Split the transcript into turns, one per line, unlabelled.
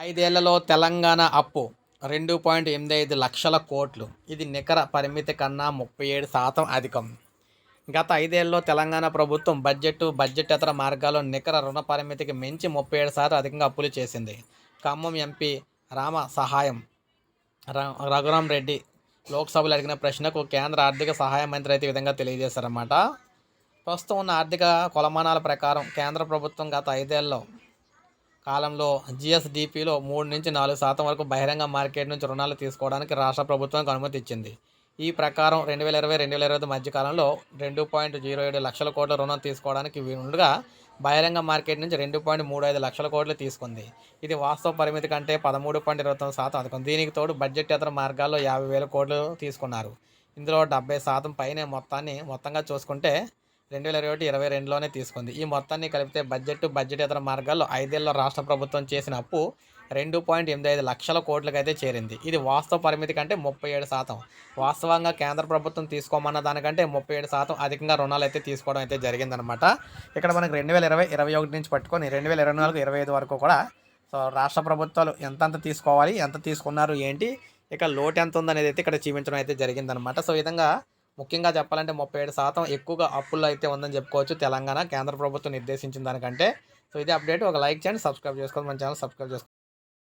ఐదేళ్ళలో తెలంగాణ అప్పు రెండు పాయింట్ ఎనిమిది ఐదు లక్షల కోట్లు. ఇది నికర పరిమితి కన్నా ముప్పై ఏడు శాతం అధికం. గత ఐదేళ్ళలో తెలంగాణ ప్రభుత్వం బడ్జెట్ బడ్జెటేతర మార్గాల్లో నికర రుణ పరిమితికి మించి ముప్పై ఏడు శాతం అధికంగా అప్పులు చేసింది. ఖమ్మం ఎంపీ రామ సహాయం ర- రఘురాం రెడ్డి లోక్సభలో అడిగిన ప్రశ్నకు కేంద్ర ఆర్థిక సహాయ మంత్రి అయితే విధంగా తెలియజేశారన్నమాట. ప్రస్తుతం ఉన్న ఆర్థిక కొలమానాల ప్రకారం కేంద్ర ప్రభుత్వం గత ఐదేళ్ళలో కాలంలో జిఎస్డిపిలో మూడు నుంచి నాలుగు శాతం వరకు బహిరంగ మార్కెట్ నుంచి రుణాలు తీసుకోవడానికి రాష్ట్ర ప్రభుత్వానికి అనుమతి ఇచ్చింది. ఈ ప్రకారం రెండు వేల ఇరవై రెండు వేల ఇరవై ఐదు మధ్య కాలంలో రెండు పాయింట్ జీరో ఏడు లక్షల కోట్ల రుణం తీసుకోవడానికి వీలుగా బహిరంగ మార్కెట్ నుంచి రెండు పాయింట్ మూడు ఐదు లక్షల కోట్లు తీసుకుంది. ఇది వాస్తవ పరిమితి కంటే పదమూడు పాయింట్ ఇరవై తొమ్మిది శాతం అధికం. దీనికి తోడు బడ్జెట్ ఇతర మార్గాల్లో యాభై వేల కోట్లు తీసుకున్నారు. ఇందులో డెబ్బై శాతం పైనే మొత్తాన్ని మొత్తంగా చూసుకుంటే రెండు వేల ఇరవై ఒకటి ఇరవై రెండులోనే తీసుకుంది. ఈ మొత్తాన్ని కలిపితే బడ్జెట్ బడ్జెట్ ఇతర మార్గాల్లో ఐదేళ్ళ రాష్ట్ర ప్రభుత్వం చేసిన అప్పు రెండు పాయింట్ ఎనిమిది ఐదు లక్షల కోట్లకైతే చేరింది. ఇది వాస్తవ పరిమితి కంటే ముప్పై ఏడు శాతం. వాస్తవంగా కేంద్ర ప్రభుత్వం తీసుకోమన్న దానికంటే ముప్పై ఏడు శాతం అధికంగా రుణాలు అయితే తీసుకోవడం అయితే జరిగిందనమాట ఇక్కడ మనకి రెండు వేల ఇరవై ఇరవై ఒకటి నుంచి పట్టుకొని రెండు వేల ఇరవై నాలుగు ఇరవై ఐదు వరకు కూడా సో రాష్ట్ర ప్రభుత్వాలు ఎంతంత తీసుకోవాలి ఎంత తీసుకున్నారు ఏంటి ఇక లోటు ఎంత ఉందనేది అయితే ఇక్కడ చూపించడం అయితే జరిగిందనమాట సో విధంగా ముఖ్యంగా చెప్పాలంటే ముప్పై ఏడు శాతం ఎక్కువగా అప్పుల్లో అయితే ఉందని చెప్పుకోవచ్చు తెలంగాణ కేంద్ర ప్రభుత్వం నిర్దేశించిన దానికంటే. సో ఇదే అప్డేట్. ఒక లైక్ చేయండి సబ్స్క్రైబ్ చేసుకోండి మన ఛానల్ సబ్స్క్రైబ్ చేసుకోండి.